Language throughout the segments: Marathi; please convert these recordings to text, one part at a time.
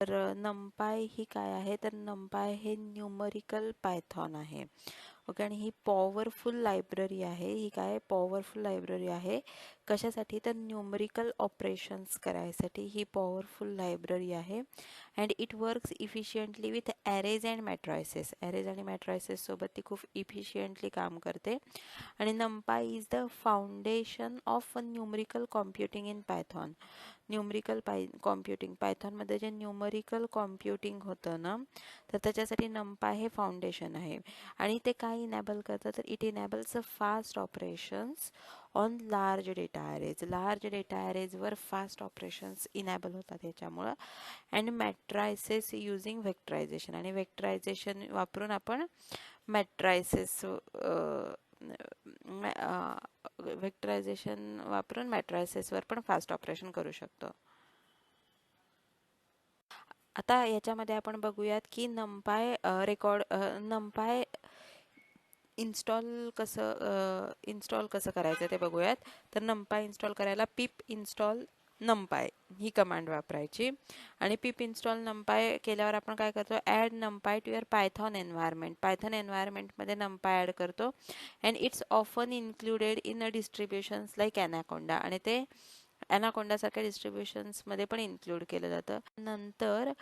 तर नमपाय ही काय आहे? तर नमपाय हे न्यूमरिकल पायथॉन आहे. ओके आणि ही पॉवरफुल लायब्ररी आहे. ही काय पॉवरफुल लायब्ररी आहे. कशासाठी? तर न्यूमरिकल ऑपरेशन्स करायसाठी ही पॉवरफुल लायब्ररी आहे. And it works efficiently with arrays and matrices arrays आणि मॅट्रॉयसेससोबत ती खूप इफिशियंटली काम करते. आणि NumPy is the foundation of numerical computing in Python numerical पाय कॉम्प्युटिंग पायथॉनमध्ये जे न्यूमरिकल कॉम्प्युटिंग होतं ना तर त्याच्यासाठी नंपा हे फाउंडेशन आहे. आणि ते काय इनॅबल करतं तर it enables a fast operations on large data arrays large data ॲरेजवर fast operations enable होतात याच्यामुळं. अँड मॅट्रायसेस युझिंग व्हेक्टरायझेशन आणि व्हेक्टरायझेशन वापरून आपण मॅट्रायसेस व्हेक्टरायझेशन वापरून मॅट्रायसेसवर पण फास्ट ऑपरेशन करू शकतो. आता याच्यामध्ये आपण बघूयात की नंपाय रेकॉर्ड नंपाय इन्स्टॉल कसं इन्स्टॉल कसं करायचं ते बघूयात. तर नंपाय इन्स्टॉल करायला पिप इन्स्टॉल नंपाय ही कमांड वापरायची. आणि पिप इन्स्टॉल नंपाय केल्यावर आपण काय करतो? Add NumPy to your Python environment Python एन्व्हायरमेंटमध्ये NumPy add करतो. And it's often included in a distributions like Anaconda आणि ते ॲनाकोंडासारख्या डिस्ट्रीब्युशन्समध्ये पण इन्क्लूड केलं जातं. नंतर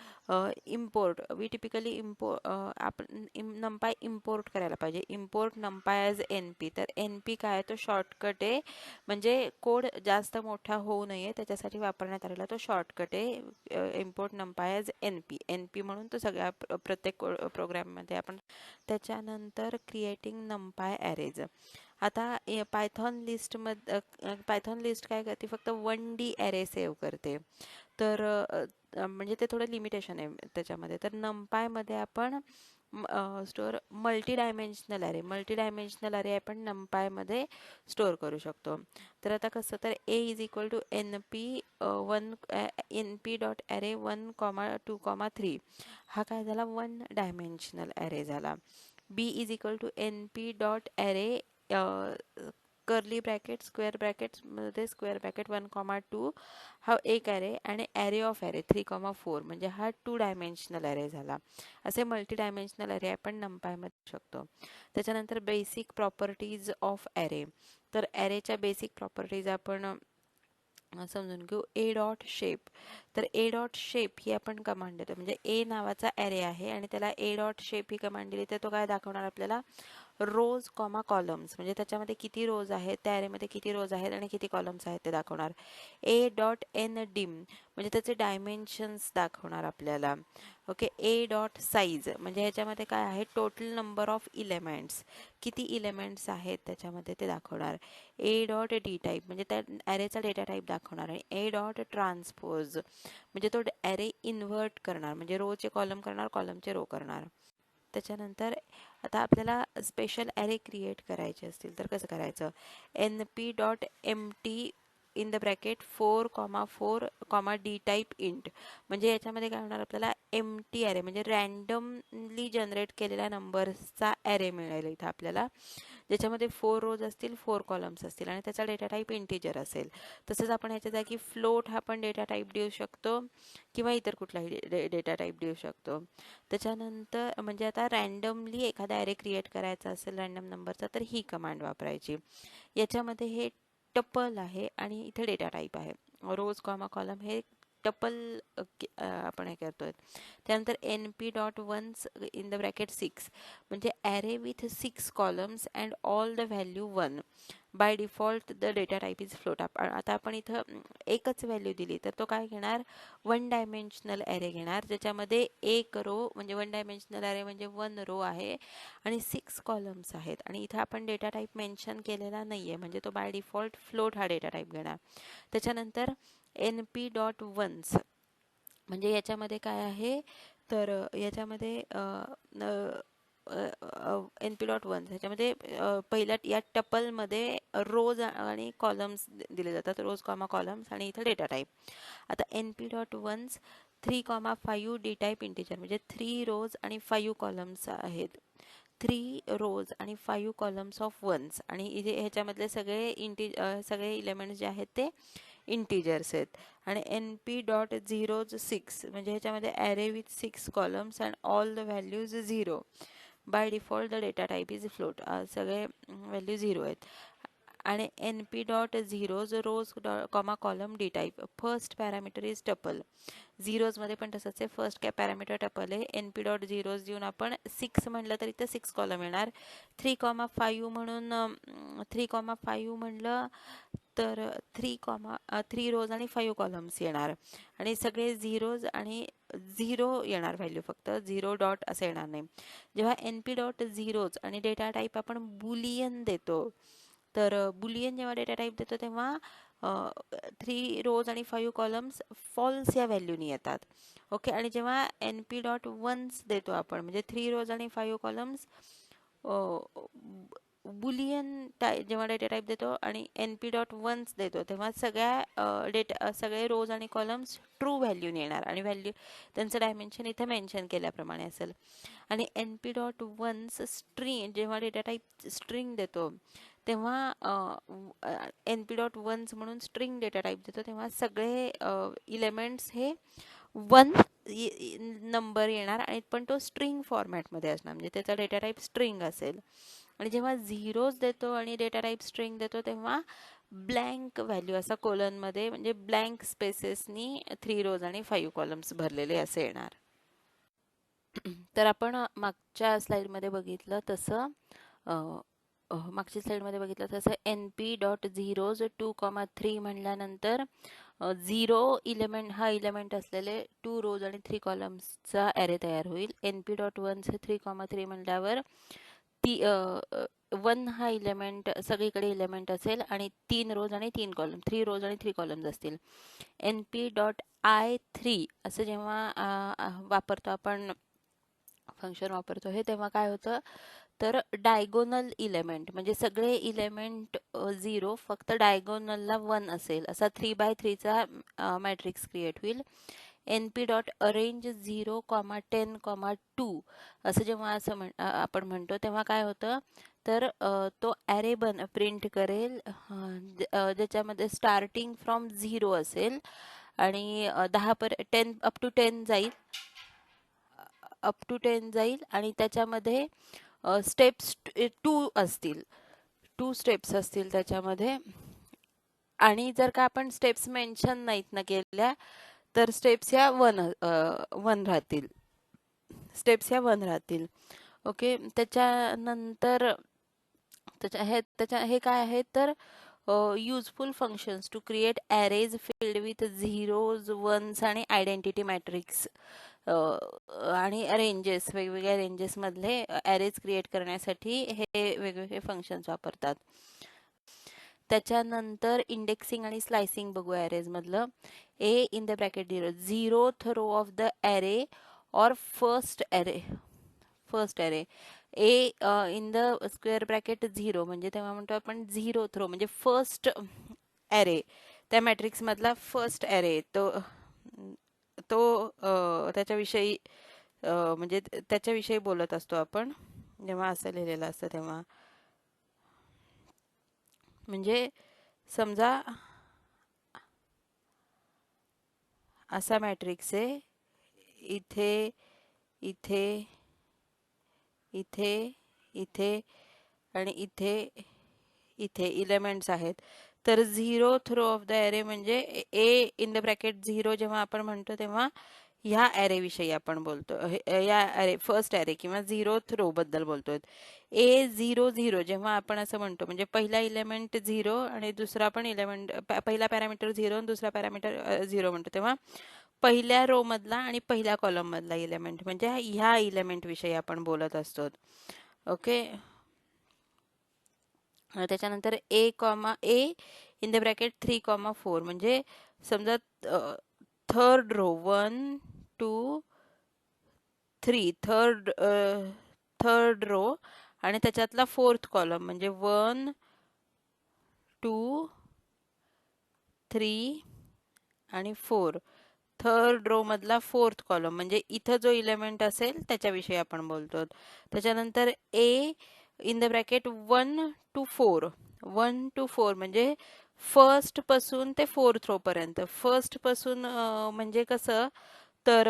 इम्पोर्ट वी टिपिकली इम्पो आपण नंपाय इम्पोर्ट करायला पाहिजे. Import NumPy as N P तर एन पी काय तो शॉर्टकट आहे. म्हणजे कोड जास्त मोठा होऊ नये त्याच्यासाठी वापरण्यात आलेला तो शॉर्टकट आहे. Import NumPy as N P N P म्हणून तो सगळ्या प्रत्येक प्रोग्राममध्ये आपण त्याच्यानंतर क्रिएटिंग नंपाय ॲरेज आता पायथॉन लिस्टमध्ये पायथॉन लिस्ट काय करते फक्त वन डी ॲरे सेव्ह करते. तर म्हणजे ते थोडं लिमिटेशन आहे त्याच्यामध्ये. तर नंपायमध्ये आपण store multi dimensional array multi dimensional array आपण नंपायमध्ये स्टोअर करू शकतो. तर आता कसं तर A is equal to N P one N P dot array one comma two comma three हा काय झाला? वन डायमेन्शनल ॲरे झाला. B is equal to N P dot array curly bracket square ब्रॅकेट्समध्ये square bracket one comma two हा एक ॲरे आणि array of array three comma four म्हणजे हा टू डायमेन्शनल ॲरे झाला. असे मल्टी डायमेन्शनल ॲरे आपण नंपायमध्ये शकतो. त्याच्यानंतर बेसिक प्रॉपर्टीज ऑफ ॲरे तर ॲरेच्या बेसिक प्रॉपर्टीज आपण समजून घेऊ. ए डॉट शेप तर ए डॉट शेप ही आपण कमांड देतो. म्हणजे ए नावाचा ॲरे आहे आणि त्याला ए डॉट शेप ही कमांड दिली. तर तो काय दाखवणार आपल्याला? रोज कॉमा कॉलम्स म्हणजे त्याच्यामध्ये किती रोज आहेत त्या ॲरेमध्ये किती रोज आहेत आणि किती कॉलम्स आहेत ते दाखवणार. ए डॉट एन डिम म्हणजे त्याचे डायमेन्शन्स दाखवणार आपल्याला. ओके ए डॉट साईज म्हणजे ह्याच्यामध्ये काय आहे? टोटल नंबर ऑफ इलेमेंट्स किती इलेमेंट्स आहेत त्याच्यामध्ये ते दाखवणार. ए डॉट डी टाईप म्हणजे त्या ॲरेचा डेटा टाईप दाखवणार. आणि ए डॉट ट्रान्सपोज म्हणजे तो ॲरे इन्व्हर्ट करणार. म्हणजे रोचे कॉलम करणार कॉलमचे रो करणार. त्याच्यानंतर आता आपल्याला स्पेशल ॲरे क्रिएट करायचे असतील तर कसं करायचं? N P dot empty in the bracket four comma four comma D type int. म्हणजे याच्यामध्ये काय होणार आपल्याला एम टी ॲरे म्हणजे रँडमली जनरेट केलेल्या नंबर्सचा ॲरे मिळेल इथं आपल्याला. ज्याच्यामध्ये फोर रोज असतील फोर कॉलम्स असतील आणि त्याचा डेटा टाईप इंटिजर असेल. तसंच आपण ह्याच्या जागी फ्लोट हा पण डेटा टाईप देऊ शकतो किंवा इतर कुठलाही डेटा टाईप देऊ शकतो. त्याच्यानंतर म्हणजे आता रँडमली एखादा ॲरे क्रिएट करायचा असेल रँडम नंबरचा तर ही कमांड वापरायची. याच्यामध्ये हे टप्पल आहे आणि इथे डेटा टाईप आहे. रोज कॉमा कॉलम हे टपल आपण हे करतोय. त्यानंतर N P dot ones in the bracket six म्हणजे array with six columns and all the value one by default the data type is float आता आपण इथं एकच व्हॅल्यू दिली तर तो काय घेणार? वन डायमेन्शनल ॲरे घेणार ज्याच्यामध्ये एक रो म्हणजे वन डायमेन्शनल ॲरे म्हणजे वन रो आहे आणि सिक्स कॉलम्स आहेत. आणि इथं आपण डेटा टाईप मेन्शन केलेला नाही आहे म्हणजे तो बाय डिफॉल्ट फ्लोट हा डेटा टाईप घेणार. त्याच्यानंतर एन पी डॉट वन्स म्हणजे याच्यामध्ये काय आहे? तर याच्यामध्ये एन पी डॉट वन्स ह्याच्यामध्ये पहिल्या या टपलमध्ये रोज आणि कॉलम्स दिले जातात. रोज कॉमा कॉलम्स आणि इथं डेटा टाईप आता N P dot ones three comma five D type integer म्हणजे थ्री रोज आणि फाईव्ह कॉलम्स आहेत. थ्री रोज आणि फाईव्ह कॉलम्स ऑफ वन्स आणि इथे ह्याच्यामधले सगळे इंटी सगळे इलेमेंट्स जे आहेत ते इंटिजर्स आहेत. आणि N P dot zeros six म्हणजे ह्याच्यामध्ये array with six columns and all the values zero by default the data type is float सगळे व्हॅल्यू झिरो आहेत. आणि N P dot zeros rows dot comma column D type first parameter is tuple झिरोजमध्ये पण तसंच आहे. फर्स्ट काय पॅरामीटर टपल आहे. एन पी डॉट झिरोज देऊन आपण सिक्स म्हटलं तरी तर सिक्स कॉलम येणार. थ्री कॉमा फाईव्ह म्हणून थ्री कॉमा फाईव्ह म्हणलं तर थ्री कॉमा थ्री रोज आणि फाईव्ह कॉलम्स येणार. आणि सगळे झिरोज आणि झिरो येणार व्हॅल्यू फक्त. झिरो डॉट असं येणार नाही. जेव्हा एन पी डॉट झिरोज आणि डेटा टाईप आपण बुलियन देतो तर बुलियन जेव्हा डेटा टाईप देतो तेव्हा थ्री रोज आणि फाईव्ह कॉलम्स फॉल्स या व्हॅल्यूनी येतात. ओके आणि जेव्हा एन पी डॉट वन्स देतो आपण म्हणजे थ्री रोज आणि फाईव्ह कॉलम्स बुलियन टाय जेव्हा डेटा टाईप देतो आणि एन पी डॉट वन्स देतो तेव्हा सगळ्या डेटा सगळे रोज आणि कॉलम्स ट्रू व्हॅल्यून येणार आणि व्हॅल्यू त्यांचं डायमेन्शन इथे मेन्शन केल्याप्रमाणे असेल. आणि N P dot ones string जेव्हा डेटा टाईप स्ट्रिंग देतो तेव्हा एन पी डॉट वन्स म्हणून स्ट्रिंग डेटा टाईप देतो तेव्हा सगळे इलेमेंट्स हे वन नंबर येणार आणि पण तो स्ट्रिंग फॉर्मॅटमध्ये असणार म्हणजे त्याचा डेटा टाईप स्ट्रिंग असेल. आणि जेव्हा झिरोज देतो आणि डेटा टाईप स्ट्रिंग देतो तेव्हा ब्लँक व्हॅल्यू असा कोलनमध्ये म्हणजे ब्लँक स्पेसेसनी थ्री रोज आणि फाईव्ह कॉलम्स भरलेले असे येणार. तर आपण मागच्या स्लाईडमध्ये बघितलं तसं मागच्या स्लाईडमध्ये बघितलं तसं N P dot zeros two comma three म्हणल्यानंतर झिरो इलेमेंट हा इलेमेंट असलेले टू रोज आणि थ्री कॉलम्सचा ॲरे तयार होईल. एन पी डॉट वनचं थ्री कॉमा थ्री म्हणल्यावर ती वन हा इलेमेंट सगळीकडे इलेमेंट असेल आणि तीन रोज आणि तीन कॉलम थ्री रोज आणि थ्री कॉलम्स असतील. N P dot eye three असं जेव्हा वापरतो आपण फंक्शन वापरतो हे तेव्हा काय होतं? तर डायगोनल इलेमेंट म्हणजे सगळे इलेमेंट झिरो फक्त डायगोनलला वन असेल. असा थ्री बाय थ्रीचा मॅट्रिक्स क्रिएट होईल. N P dot arange zero comma ten comma two असं जेव्हा असं म्हण आपण म्हणतो तेव्हा काय होतं? तर तो ॲरे बन प्रिंट करेल ज्याच्यामध्ये स्टार्टिंग फ्रॉम झिरो असेल आणि दहा पर टेन अप टू टेन जाईल. अप टू टेन जाईल आणि त्याच्यामध्ये स्टेप्स टू असतील. टू स्टेप्स असतील त्याच्यामध्ये. आणि जर का आपण स्टेप्स मेन्शन नाहीत ना केल्या तर स्टेप्स ह्या वन वन राहतील. स्टेप्स ह्या वन राहतील. ओके त्याच्यानंतर त्याच्या हे त्याच्या हे काय आहे? तर useful functions to create arrays filled with zeros ones आणि आयडेंटिटी मॅट्रिक्स आणि रेंजेस वेगवेगळ्या रेंजेसमधले ॲरेज क्रिएट करण्यासाठी हे वेगवेगळे फंक्शन्स वापरतात. त्याच्यानंतर इंडेक्सिंग आणि स्लायसिंग बघू ॲरेजमधलं A in the bracket zero zeroth row of the array or first array first array A in the square bracket zero म्हणजे तेव्हा म्हणतो आपण झिरो थ्रो म्हणजे फर्स्ट ॲरे त्या मॅट्रिक्समधला फर्स्ट ॲरे तो तो त्याच्याविषयी म्हणजे त्याच्याविषयी बोलत असतो आपण. जेव्हा असं लिहिलेलं असतं तेव्हा. म्हणजे समजा असा मॅट्रिक्स आहे. इथे इथे इथे इथे आणि इथे इथे इलेमेंट्स आहेत. तर zeroth row of the array म्हणजे A in the bracket zero जेव्हा आपण म्हणतो तेव्हा ह्या ॲरेविषयी आपण बोलतो या ॲरे फर्स्ट ॲरे किंवा झिरो थ्रो बद्दल बोलतोय ए झिरो झिरो जेव्हा आपण असं म्हणतो म्हणजे पहिला इलेमेंट झिरो आणि दुसरा पण इलेमेंट पहिला पॅरामीटर झिरो आणि दुसरा पॅरामीटर झिरो म्हणतो तेव्हा पहिल्या रो मधला आणि पहिल्या कॉलम मधला इलेमेंट म्हणजे ह्या इलेमेंट विषयी आपण बोलत असतो ओके? त्याच्यानंतर A comma A in the bracket three comma four म्हणजे समजा third row one two three third third row आणि त्याच्यातला फोर्थ कॉलम म्हणजे वन टू थ्री आणि फोर थर्ड रो मधला फोर्थ कॉलम म्हणजे इथं जो इलेमेंट असेल त्याच्याविषयी आपण बोलतो त्याच्यानंतर A in the bracket one two four one two four म्हणजे फर्स्टपासून ते फोर्थ रो पर्यंत. फर्स्टपासून म्हणजे कसं तर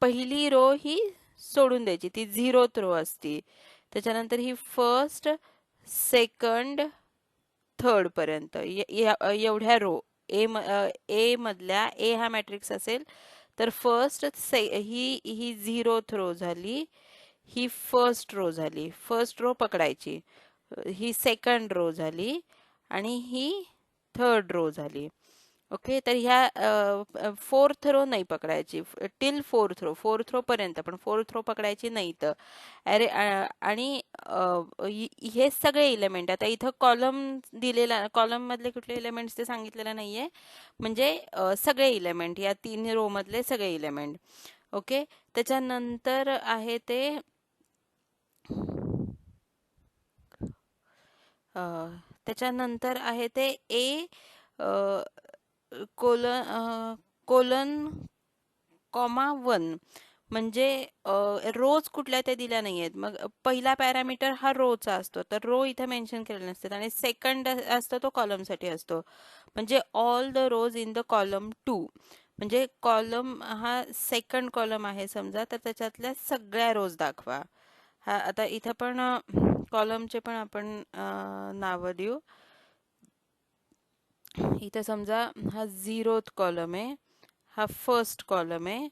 पहिली रो ही सोडून द्यायची. ती झिरोथ रो असती. त्याच्यानंतर ही फर्स्ट सेकंड थर्ड पर्यंत. एवढ्या रो ए म ए मधल्या ए हा मॅट्रिक्स असेल तर फर्स्ट से ही ही झिरोथ रो झाली. ही फर्स्ट रो झाली. फर्स्ट रो पकडायची. ही सेकंड रो झाली. आणि ही थर्ड रो झाली. ओके तर ह्या फोर्थ रो नाही पकडायची. Till fourth row fourth row पर्यंत पण फोर्थ रो पकडायची नाही तर अरे आणि हे सगळे इलेमेंट आता इथं कॉलम दिलेला कॉलम मधले कुठले इलेमेंट्स ते सांगितलेलं नाहीये. म्हणजे सगळे इलेमेंट या तीन रो मधले सगळे इलेमेंट ओके त्याच्यानंतर आहे ते त्याच्यानंतर आहे ते A colon colon comma one. म्हणजे रोज कुठल्या त्या दिल्या नाही आहेत मग पहिला पॅरामीटर हा रोचा असतो. तर रो इथे मेन्शन केलेले नसतात. आणि सेकंड असतो तो कॉलमसाठी असतो. म्हणजे all the rows in the column two. म्हणजे कॉलम हा सेकंड कॉलम आहे समजा. तर त्याच्यातल्या सगळ्या रोज दाखवा. हा आता इथं पण कॉलमचे पण आपण नावं देऊ. इथं समजा हा झिरोथ कॉलम आहे हा फर्स्ट कॉलम आहे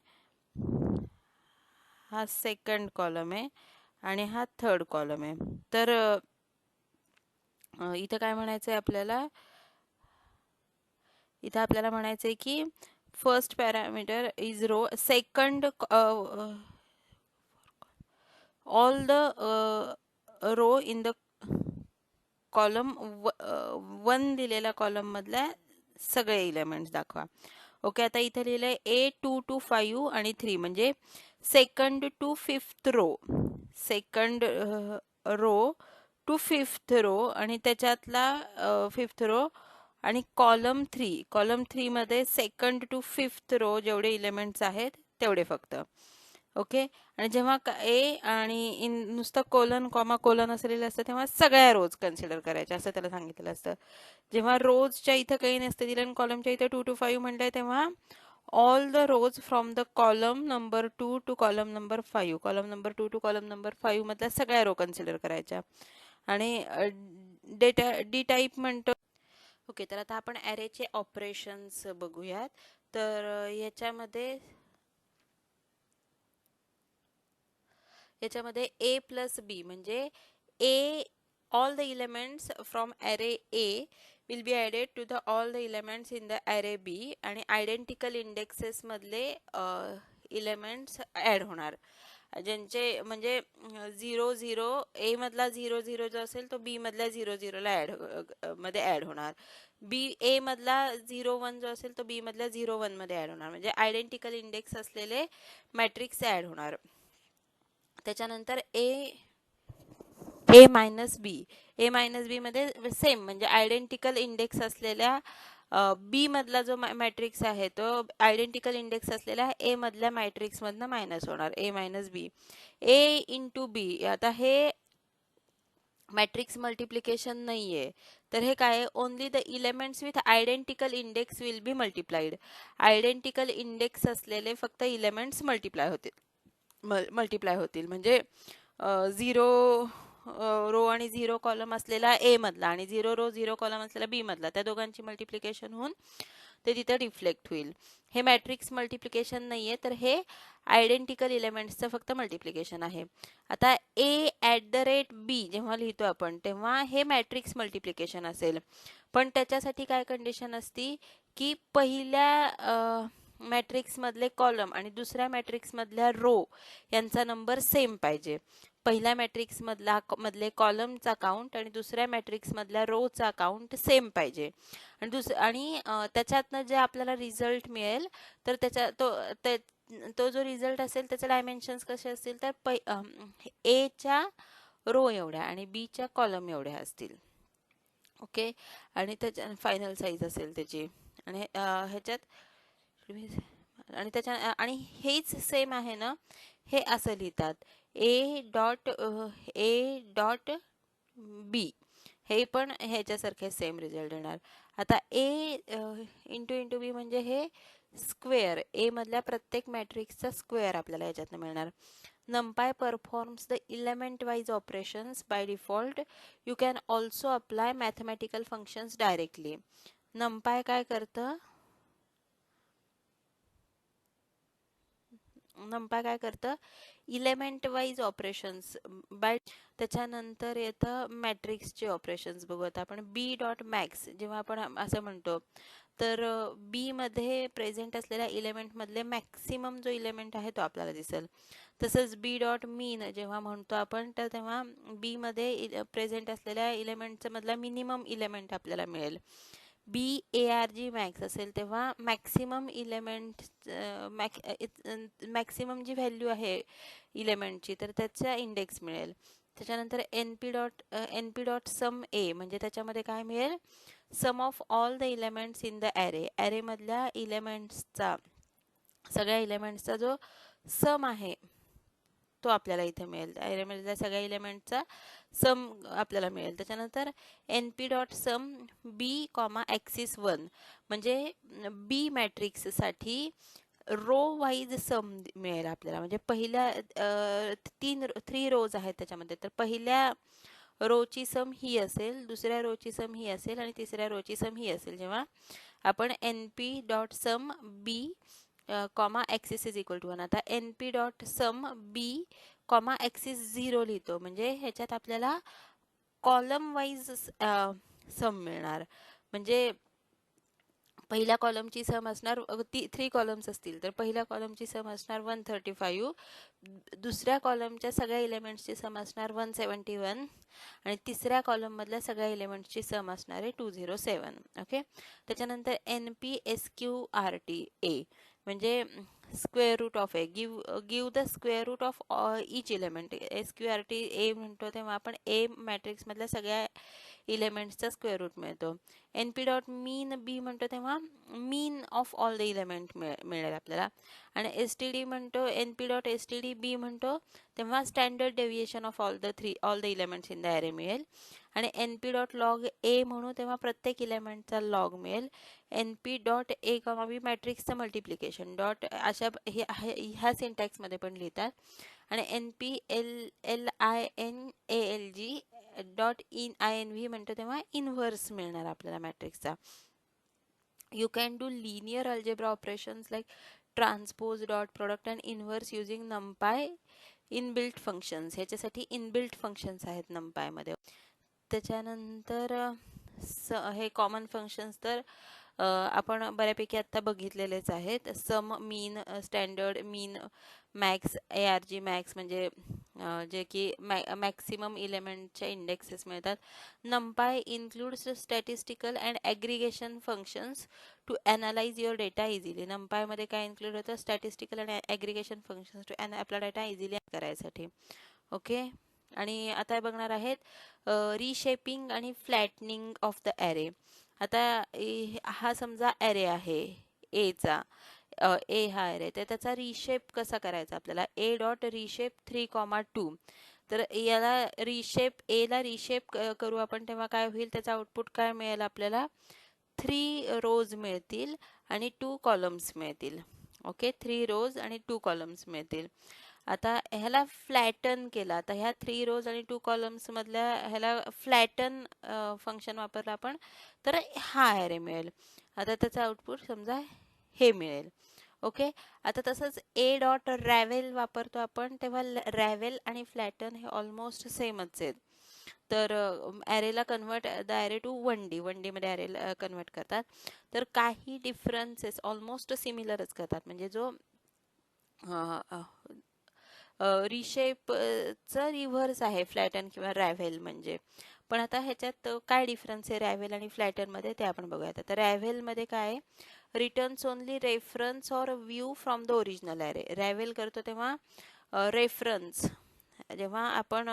हा सेकंड कॉलम आहे आणि हा थर्ड कॉलम आहे. तर इथं काय म्हणायचं आहे आपल्याला? इथं आपल्याला म्हणायचं आहे की first parameter is row second all the row in the column one दिलेल्या कॉलममधल्या सगळे इलेमेंट्स दाखवा. ओके आता इथे लिहिलंय ए टू टू फाईव्ह आणि थ्री म्हणजे second to fifth row second row to fifth row आणि त्याच्यातला uh, फिफ्थ रो आणि कॉलम थ्री कॉलम थ्रीमध्ये सेकंड टू फिफ्थ रो जेवढे इलेमेंट्स आहेत तेवढे फक्त. ओके? आणि जेव्हा ए आणि इन नुसतं कोलन कॉमा कोलन असलेलं असतं तेव्हा सगळ्या रोज कन्सिडर करायच्या असं त्याला सांगितलेलं असतं. जेव्हा रोजच्या इथं काही नसतं दिलं आणि कॉलमच्या इथं टू टू फाईव्ह म्हणलंय तेव्हा all the rows from the column number two to column number five column number two to column number five मधल्या सगळ्या रो कन्सिडर करायच्या. आणि डेटा डी टाईप म्हणतो. ओके तर आता आपण ॲरेचे ऑपरेशन्स बघूयात. तर याच्यामध्ये याच्यामध्ये ए प्लस बी म्हणजे A all the elements from array A will be added to the all the elements in the array B आणि आयडेंटिकल इंडेक्सेसमधले इलेमेंट्स ॲड होणार. ज्यांचे म्हणजे झिरो झिरो एमधला झिरो झिरो जो असेल तो बीमधल्या झिरो झिरोला ॲड मध्ये ॲड होणार. बी एमधला झिरो वन जो असेल तो बीमधल्या झिरो वनमध्ये ॲड होणार. म्हणजे आयडेंटिकल इंडेक्स असलेले मॅट्रिक्स ॲड होणार. त्याच्यानंतर A A minus B A minus बी मध्ये सेम म्हणजे आयडेंटिकल इंडेक्स असलेल्या बी मधला जो मॅट्रिक्स आहे तो आयडेंटिकल इंडेक्स असलेल्या ए मधल्या मॅट्रिक्स मायनस होणार ए मायनस बी ए इंटू बी आता हे मॅट्रिक्स मल्टिप्लिकेशन नाहीये. तर हे काय only the elements with identical index will be multiplied identical index असलेले फक्त इलेमेंट्स मल्टिप्लाय होतील. मल्टिप्लाय होतील. म्हणजे झिरो रो आणि झिरो कॉलम असलेला ए मधला आणि झिरो रो झिरो कॉलम असलेला बी मधला. त्या दोघांची मल्टिप्लिकेशन होऊन ते तिथं रिफ्लेक्ट होईल. हे मॅट्रिक्स मल्टिप्लिकेशन नाही आहे तर हे आयडेंटिकल इलेमेंट्सचं फक्त मल्टिप्लिकेशन आहे. आता A at the rate B जेव्हा लिहितो आपण तेव्हा हे मॅट्रिक्स मल्टिप्लिकेशन असेल. पण त्याच्यासाठी काय कंडिशन असती की पहिल्या मॅट्रिक्समधले कॉलम आणि दुसऱ्या मॅट्रिक्समधल्या रो यांचा नंबर सेम पाहिजे. पहिल्या मॅट्रिक्समधला मधले कॉलमचा काउंट आणि दुसऱ्या मॅट्रिक्समधल्या रोचा काउंट सेम पाहिजे. आणि दुस आणि त्याच्यातनं जे आपल्याला रिझल्ट मिळेल तर त्याच्या तो ते तो जो रिझल्ट असेल त्याचे डायमेन्शन्स कसे असतील तर पै एच्या रो एवढ्या आणि बीच्या कॉलम एवढ्या असतील. ओके? आणि त्याच्या फायनल साईज असेल त्याची. आणि ह्याच्यात आणि त्याच्या आणि हेच सेम आहे ना हे असं लिहितात. ए डॉट ए डॉट बी हे पण ह्याच्यासारखे सेम रिझल्ट येणार. आता ए इंटू इंटू बी म्हणजे हे स्क्वेअर एमधल्या प्रत्येक मॅट्रिक्सचा स्क्वेअर आपल्याला याच्यातनं मिळणार. NumPy performs the element wise operations by default you can also apply mathematical functions directly NumPy काय करतं? नंपा काय करतं? इलेमेंट वाईज ऑपरेशन्स बाय त्याच्यानंतर येतं मॅट्रिक्सचे ऑपरेशन्स बघू आता. आपण बी डॉट मॅक्स जेव्हा आपण असं म्हणतो तर बीमध्ये प्रेझेंट असलेल्या इलेमेंटमधले मॅक्सिमम जो इलेमेंट आहे तो आपल्याला दिसेल. तसंच बी डॉट मीन जेव्हा म्हणतो आपण तर तेव्हा बीमध्ये प्रेझेंट असलेल्या इलेमेंटचा मधला मिनिमम इलेमेंट आपल्याला मिळेल. बी ए आर जी मॅक्स असेल तेव्हा मॅक्सिमम इलेमेंट मॅक्सिमम जी व्हॅल्यू आहे इलेमेंटची तर त्याचा इंडेक्स मिळेल. त्याच्यानंतर N P dot N P dot sum A म्हणजे त्याच्यामध्ये काय मिळेल? Sum of all the elements in the array ॲरेमधल्या इलेमेंट्सचा सगळ्या इलेमेंट्सचा जो सम आहे तो आपल्याला इथे मिळेल. ॲरेमधल्या सगळ्या इलेमेंटचा सम आपल्याला मिळेल. त्याच्यानंतर N P dot sum B comma axis one म्हणजे बी मॅट्रिक्ससाठी रो वाईज सम मिळेल आपल्याला. म्हणजे पहिल्या तीन थ्री रोज आहेत त्याच्यामध्ये. तर पहिल्या रोची सम ही असेल दुसऱ्या रोची सम ही असेल आणि तिसऱ्या रोची सम ही असेल. जेव्हा आपण N P dot sum B comma axis is equal to one आता N P dot sum B comma axis zero लिहितो. म्हणजे ह्याच्यात आपल्याला कॉलम वाईज सम मिळणार. म्हणजे पहिल्या कॉलमची सम असणार ती थ्री कॉलम्स असतील. तर पहिल्या कॉलमची सम असणार वन थर्टी फाईव्ह दुसऱ्या कॉलमच्या सगळ्या इलेमेंट्सची सम असणार वन सेवन्टी वन आणि तिसऱ्या कॉलममधल्या सगळ्या इलेमेंट्सची सम असणार आहे टू झिरो सेवन ओके त्याच्यानंतर N P S Q R T A म्हणजे square root of A give give the square root of each element S Q R T A म्हणतो तेव्हा आपण ए मॅट्रिक्समधल्या सगळ्या इलेमेंट्सचा स्क्वेअर रूट मिळतो. N P dot mean B म्हणतो तेव्हा mean of all the element मिळेल आपल्याला. आणि एस टी डी म्हणतो N P dot S T D B म्हणतो तेव्हा standard deviation of all the three all the elements in the array मिळेल. आणि N P dot log A म्हणू तेव्हा प्रत्येक इलेमेंटचा लॉग मिळेल. N P dot A comma B मॅट्रिक्सचं multiplication dot अशा ह्या सिंटॅक्समध्ये पण लिहितात. आणि N P L L I N A L G dot in I N V म्हणतो तेव्हा इनव्हर्स मिळणार आपल्याला मॅट्रिक्सचा you can do linear algebra operations like transpose dot product and inverse using NumPy inbuilt functions ह्याच्यासाठी इनबिल्ट फंक्शन्स आहेत नंपायमध्ये त्याच्यानंतर स हे कॉमन फंक्शन्स तर आपण बऱ्यापैकी आत्ता बघितलेलेच आहेत. Sum mean standard mean max A R G max म्हणजे जे की मॅ मॅक्सिमम इलेमेंटच्या इंडेक्सेस मिळतात. NumPy includes statistical and aggregation functions to analyze your data easily नंपायमध्ये काय इन्क्लूड होतं? Statistical and aggregation functions to an आपला डेटा इझिली करायसाठी. ओके आणि आता बघणार आहेत रिशेपिंग आणि फ्लॅटनिंग ऑफ द ॲरे आता हा समजा ॲरे आहे एचा ए हा ॲरे तर त्याचा रिशेप कसा करायचा आपल्याला? A dot reshape three comma two तर याला रिशेप एला रिशेप करू आपण तेव्हा काय होईल? त्याचा आउटपुट काय मिळेल आपल्याला? थ्री रोज मिळतील आणि टू कॉलम्स मिळतील. ओके थ्री रोज आणि टू कॉलम्स मिळतील. आता ह्याला फ्लॅटन केला. आता ह्या थ्री रोज आणि टू कॉलम्स मधल्या ह्याला फ्लॅटन फंक्शन वापरलं आपण तर हा ॲरे मिळेल. आता त्याचं आउटपुट समजा हे मिळेल. ओके आता तसंच ए डॉट रॅवेल वापरतो आपण तेव्हा रॅवेल आणि फ्लॅटन हे ऑलमोस्ट सेमच आहेत. तर ॲरेला convert the array to one D one डीमध्ये ॲरेला कन्वर्ट करतात. तर काही डिफरन्सेस ऑलमोस्ट सिमिलरच करतात. म्हणजे जो रिशेपचं रिव्हर्स आहे फ्लॅटन किंवा रॅव्हेल म्हणजे. पण आता ह्याच्यात काय डिफरन्स आहे रॅव्हेल आणि फ्लॅटनमध्ये ते आपण बघूयात. आता रॅव्हेलमध्ये काय returns only reference or view from the original array ravel करतो तेव्हा रेफरन्स जेव्हा आपण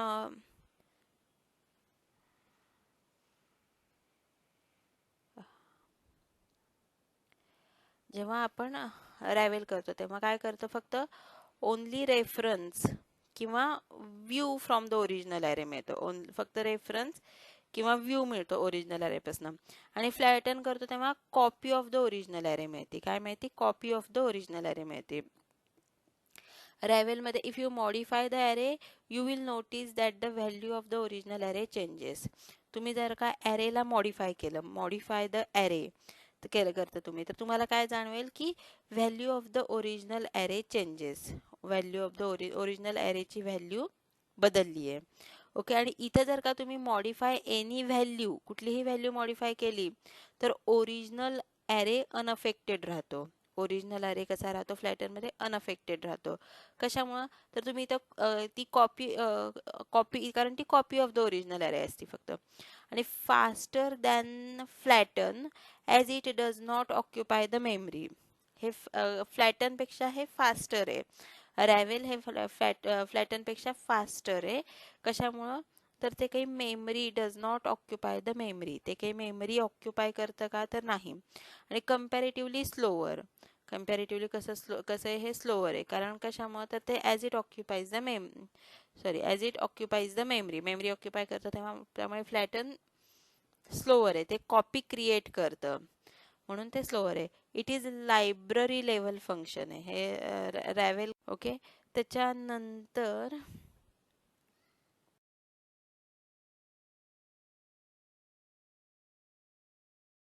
जेव्हा आपण रॅव्हेल करतो तेव्हा काय करतो? फक्त ओनली रेफरन्स किंवा view from the original array मिळतो. ओन फक्त रेफरन्स किंवा व्ह्यू मिळतो ओरिजिनल अरेपासून आणि फ्लॅटन करतो तेव्हा copy of the original array मिळते. काय माहिती copy of the original array मिळते. रॅव्हेलमध्ये if you modify the array you will notice that the value of the original array changes तुम्ही जर का ॲरेला मॉडिफाय केलं मॉडिफाय द ॲरे केलं करतं तुम्ही तर तुम्हाला काय जाणवेल की value of the original array changes value of the ओरि ओरिजिनल ॲरेची व्हॅल्यू बदलली आहे. ओके आणि इथं जर का तुम्ही मॉडिफाय एनी व्हॅल्यू कुठलीही व्हॅल्यू मॉडिफाय केली तर ओरिजिनल ॲरे अनअफेक्टेड राहतो. ओरिजिनल अरे कसा राहतो? फ्लॅटरमध्ये अनअफेक्टेड राहतो. कशामुळं? तर तुम्ही इथं ती कॉपी कॉपी कारण ती कॉपी ऑफ द ओरिजिनल अरे असते फक्त. आणि faster than flatten as it does not occupy the memory हे फ्लॅटनपेक्षा हे फास्टर आहे. रॅवेल हे फ्लॅट फ्लॅटनपेक्षा फास्टर आहे. कशामुळं? तर ते काही memory does not occupy the memory ते काही मेमरी ऑक्युपाय करतं का तर नाही. आणि कम्पॅरेटिव्हली स्लोअर कम्पॅरेटिव्हली कसं स्लो कसं आहे हे स्लोअर आहे. कारण कशामुळं? तर ते as it occupies the ma'am sorry as it occupies the memory memory occupy करतं तेव्हा त्यामुळे फ्लॅटन स्लोअर आहे. ते कॉपी क्रिएट करतं. म्हणून ते स्लोअर आहे. It is library level function आहे. हे रॅवेल ओके त्याच्यानंतर